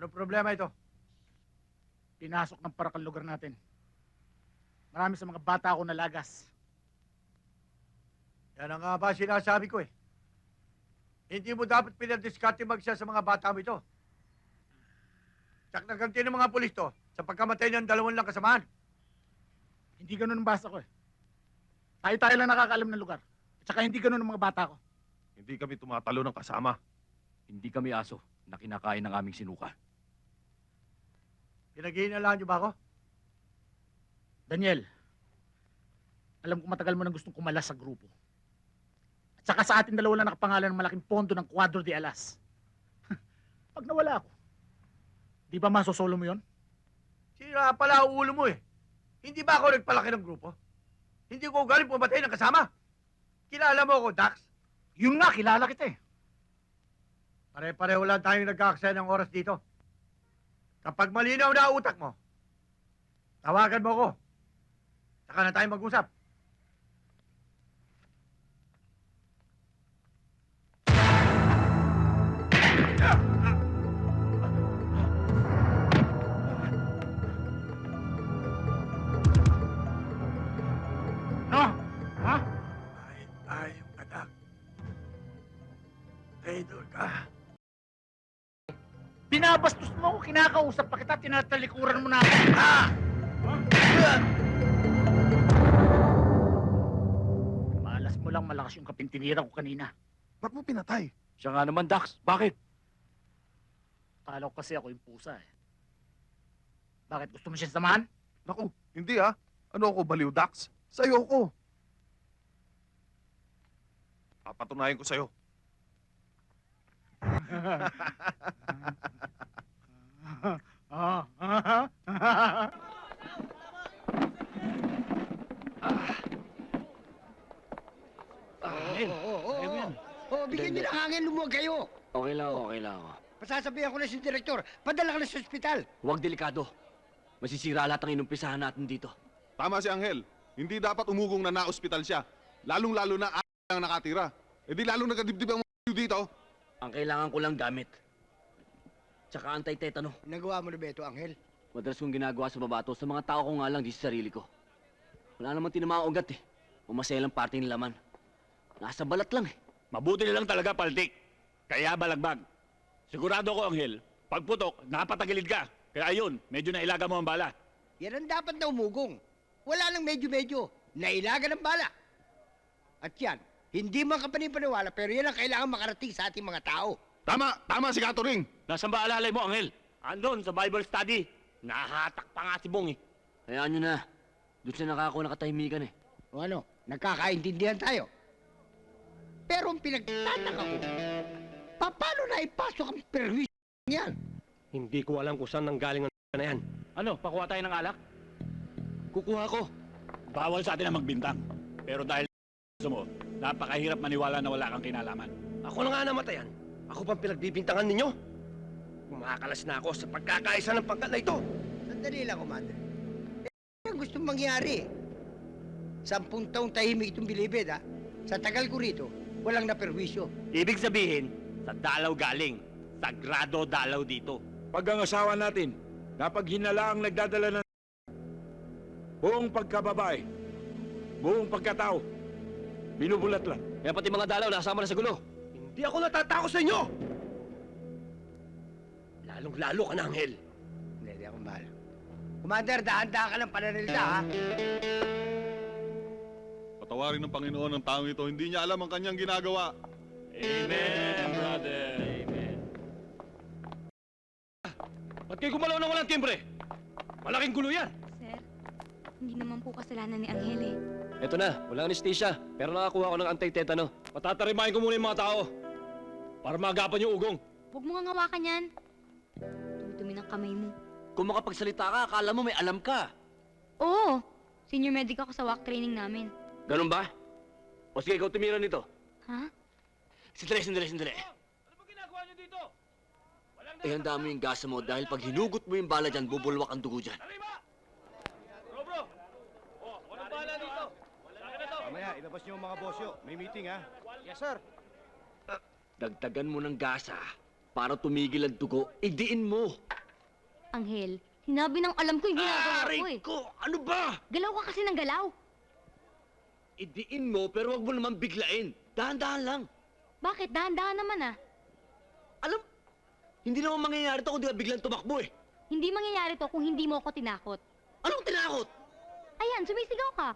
Anong problema ito? Pinasok ng parakal lugar natin. Marami sa mga bata ako nalagas. Yan ang nga ba sinasabi ko eh. Hindi mo dapat pinadiskarte magsiya sa mga bata mo ito. Tsak naganti ng mga pulis to sa pagkamatay ng dalawang lang kasamahan. Hindi ganun ang basa ko eh. Tayo-tayo lang nakakaalam ng lugar. At saka hindi ganun ang mga bata ko. Hindi kami tumatalo ng kasama. Hindi kami aso na kinakain ng aming sinuka. Pinaghihinalaan niyo ba ako? Daniel, alam ko matagal mo nang gustong kumalas sa grupo. At saka sa atin dalawa lang nakapangalan ng malaking pondo ng Cuadro de Alas. Pag nawala ako, di ba masosolo mo yon? Sira pala ang ulo mo eh. Hindi ba ako nagpalaki ng grupo? Hindi ko galing pumatay ng kasama. Kilala mo ako, Dax. Yun nga, kilala kita eh. Pare-pareho lang tayong nagkakaksaya ng oras dito. Kapag malinaw na utak mo, tawagan mo ako. Saka na tayo mag-usap. Binabastos mo ako, kinakausap pa kita, tinatalikuran mo na ako. Ah! Malas mo lang malakas yung kapintinira ko kanina. Ba't mo pinatay? Siya nga naman, Dax. Bakit? Kala ko kasi ako yung pusa eh. Bakit gusto mo siya samahan? Naku, hindi ah. Ano ako, baliw, Dax? Sa'yo ko. Papatunayan ko sa'yo. Ah, oo. Ayun yan. Oo, bigyan niyo ng hangin, lumuwag kayo. Okay lang, okay lang ako. Pasasabihan ko na si Direktor, padala ka na sa ospital. Huwag delikado. Masisira lahat ng inumpisahan natin dito. Tama si Angel. Hindi dapat umugong na na-ospital siya. Lalong-lalo na a- ang nakatira. E di lalong nagkadibdib ang mga dito. Ang kailangan ko lang gamit. Tsaka anti-tetano. Nagawa mo na ba ito, Angel? Madalas kong ginagawa sa babato sa mga tao ko nga lang, di sa sarili ko. Wala naman tinamang ugat eh. Umaselang parte ng laman. Nasa balat lang eh. Mabuti na lang talaga, Paltik. Kaya balagbag. Sigurado ko, Anghel, pagputok, napatagilid ka. Kaya ayun, medyo nailaga mo ang bala. Yan ang dapat na umugong. Wala nang medyo-medyo. Nailaga ng bala. At yan, hindi man ka panipaniwala, pero yan ang kailangan makarating sa ating mga tao. Tama, tama si Katuring. Nasaan ba alalay mo, Anghel? Andon, sa Bible study. Nahatak pa nga si Bong eh. Hayaan nyo na. Doon siya nakako nakatahimikan eh. O ano, nagkakaintindihan tayo. Pero ang pinagtataka ko, pa- paano na ipasok ang perwisyo yan? Hindi ko alam kung saan nanggaling ang na yan. Ano, pakuha tayo ng alak? Kukuha ko. Bawal sa atin ang magbintang. Pero dahil gusto mo, napakahirap maniwala na wala kang kinalaman. Ako na nga namatayan. Ako pang pinagbibintangan ninyo. Kumakalas na ako sa pagkakaisa ng pangkat na ito. Sandali lang, Commander. Eh, ano ang gusto mangyari? Sampung taong tahimik itong bilibid, ha? Sa tagal ko rito, walang naperwisyo. Ibig sabihin, sa dalaw galing. Sagrado dalaw dito. Pag ang asawa natin, napaghinala ang nagdadala ng buong pagkababae, buong pagkatao, binubulat lang. Kaya pati mga dalaw nasama na sa gulo. Hindi ako natatako sa inyo! Lalong-lalo ka na, Angel. Hindi, hindi ako mahal. Commander, dahan-dahan ka ng pananalita, ha? Patawarin ng Panginoon ang taong ito. Hindi niya alam ang kanyang ginagawa. Amen, brother. Amen. Ba't kayo gumalaw ng walang timbre? Malaking gulo yan. Sir, hindi naman po kasalanan ni Angel eh. Eto na, walang anesthesia. Pero nakakuha ko ng anti-tetano. Patatarimahin ko muna yung mga tao. Para magapan yung ugong. Huwag mo nga ngawakan yan. Dumi ng kamay mo. Kung makapagsalita ka, akala mo may alam ka. Oo, senior medic ako sa walk training namin. Ganun ba? O sige, ikaw tumira nito. Ha? Sandali, sandali, sandali. Ano ba ginagawa niyo dito? Walang Eh, handa mo yung gasa mo dahil pag hinugot mo yung bala dyan, bubulwak ang dugo dyan. Arriba! Bro, bro! Oh, walang bala dito. Wala na to. Mamaya, ilabas niyo mga bosyo. May meeting, ha? Yes, sir. Dagdagan mo ng gasa Para tumigil ang dugo, idiin mo. Anghel, sinabi ng alam ko yung ginagawa Aray ko eh. ko! Ano ba? Galaw ka kasi ng galaw. Idiin mo, pero wag mo naman biglain. Dahan-dahan lang. Bakit? Dahan-dahan naman ah. Alam, hindi naman mangyayari to kung di ka biglang tumakbo eh. Hindi mangyayari to kung hindi mo ako tinakot. Anong tinakot? Ayan, sumisigaw ka.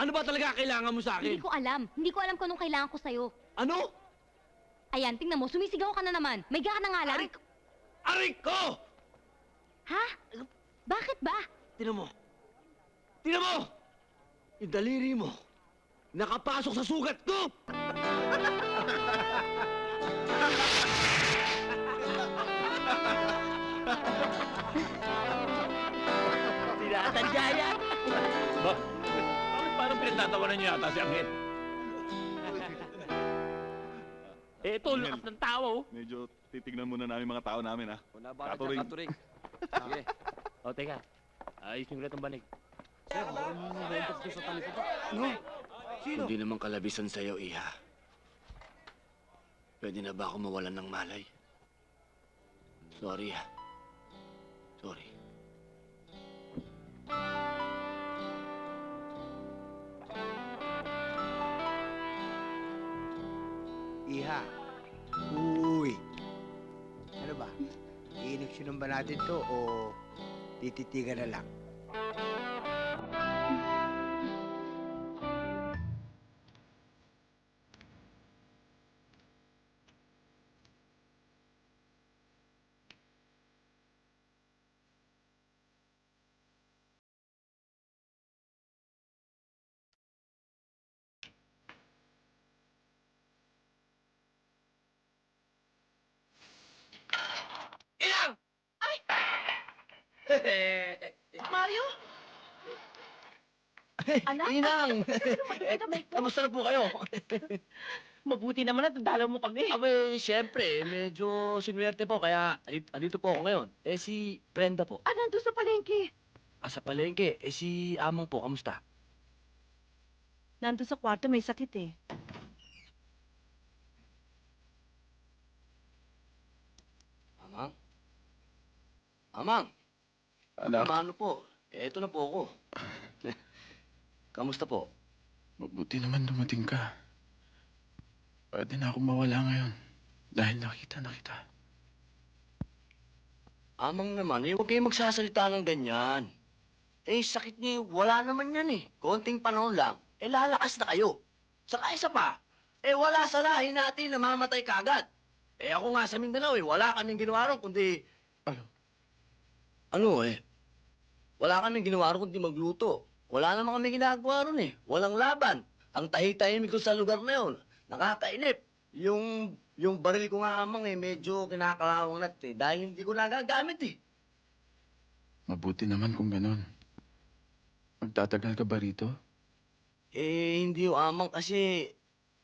Ano ba talaga kailangan mo sa akin? Hindi ko alam. Hindi ko alam kung anong kailangan ko sa'yo. Ano? Ayan, tingnan mo, sumisigaw ka na naman. May ka na nga lang. Aray ko! Aray ko! Ha? Bakit ba? Tinan mo. Tinan mo! Yung daliri mo, nakapasok sa sugat ko! Tinatadya yan! Ba? Parang pinagtatawanan niyo yata si Angel? eh, ito, lakas ng tao. oh. Medyo titignan muna namin mga tao namin, ha? Una ba ka dyan, katuring? Sige. O, teka. Ayos yung ulit ang banig. Hindi naman kalabisan sa'yo, Iha. Pwede na ba ako mawalan ng malay? Sorry, ha. Sorry. Iha. Uy. Ano ba? Iiniksyonan ba natin to o tititigan na lang? Anak, Inang! Eh, kamusta na po kayo? mabuti naman at dalaw mo kami. Abe, siyempre, medyo sinuwerte po, kaya andito, andito po ako ngayon. Eh, si Brenda po. Ah, nandun sa palengke. Ah, sa palengke. Eh, si Amang po, kamusta? Nandun sa kwarto, may sakit eh. Amang? Amang! Anak, Paano po? Eh, eto na po ako. Kamusta po? Mabuti naman dumating ka. Pwede na akong mawala ngayon. Dahil nakita na kita. Amang naman, eh, huwag kayong magsasalita ng ganyan. Eh, sakit niyo, wala naman yan eh. Konting panahon lang, eh lalakas na kayo. Saka isa pa, eh wala sa lahi natin na mamatay kagad. Eh ako nga sa Mindanao eh, wala kaming ginawa ron kundi... Ano? Ano eh? Wala kaming ginawa ron kundi magluto. Wala naman kami ginagawa ron eh. Walang laban. Ang tahi-tahimik ko sa lugar na yun. Nakakainip. Yung, yung baril ko nga amang eh, medyo kinakalawang nat eh. Dahil hindi ko nagagamit eh. Mabuti naman kung ganon. Magtatagal ka ba rito? Eh, hindi yung amang kasi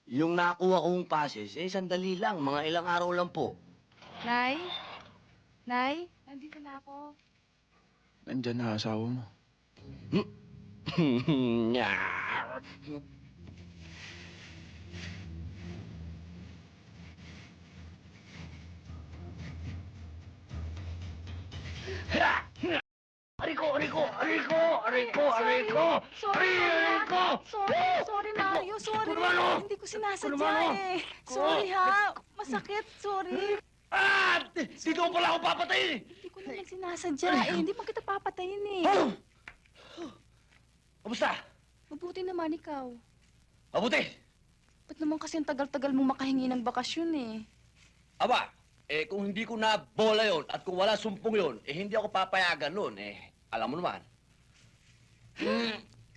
yung nakuha kong passes, eh, sandali lang. Mga ilang araw lang po. Nay? Nay? Nandito na ako. Nandyan na asawa mo. Nyah. Ariko, Ariko, Ariko, Ariko, Ariko! Sorry, Ariko! Sorry, sorry Mario, sorry. Hindi ko sinasadya eh. Sorry ha, masakit, sorry. Ah! Dito ko pala ako papatayin! Hindi ko naman sinasadya eh. Hindi mo kita papatayin eh. Kamusta? Mabuti naman ikaw. Mabuti! Ba't naman kasi ang tagal-tagal mong makahingi ng bakasyon eh? Aba, eh kung hindi ko na bola yon at kung wala sumpong yon, eh hindi ako papayagan nun. Eh, alam mo naman.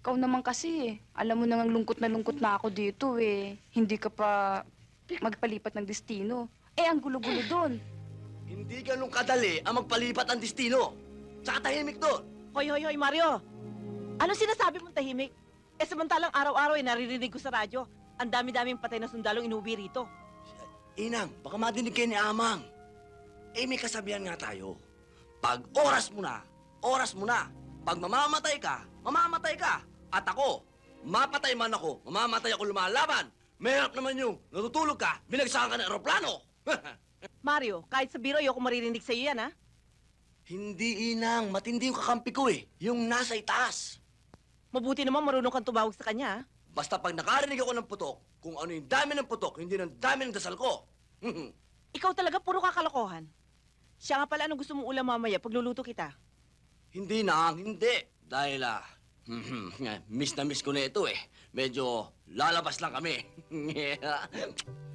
Ikaw naman kasi eh. Alam mo nang lungkot na lungkot na ako dito eh. Hindi ka pa magpalipat ng destino. Eh, ang gulo-gulo doon. Hindi ganun kadali ang magpalipat ang destino. Tsaka tahimik doon. Hoy, hoy, hoy, Mario! Ano sinasabi mong tahimik? Eh, samantalang araw-araw eh, naririnig ko sa radyo. Ang dami-daming patay na sundalong inuwi rito. Inang, baka madinig kayo ni Amang. Eh, may kasabihan nga tayo. Pag oras mo na, oras mo na. Pag mamamatay ka, mamamatay ka. At ako, mapatay man ako, mamamatay ako lumalaban. Mahirap naman yung natutulog ka, binagsakan ka ng aeroplano. Mario, kahit sa biro, ayoko maririnig sa'yo yan, ha? Hindi, Inang. Matindi yung kakampi ko eh. Yung nasa itaas. Mabuti naman marunong kang tumawag sa kanya, ha? Basta pag nakarinig ako ng putok, kung ano yung dami ng putok, hindi ng dami ng dasal ko. Ikaw talaga puro kakalokohan. Siya nga pala, anong gusto mong ulam mamaya pagluluto kita? hindi na, hindi. Dahil ah, miss na miss ko na ito eh. Medyo lalabas lang kami.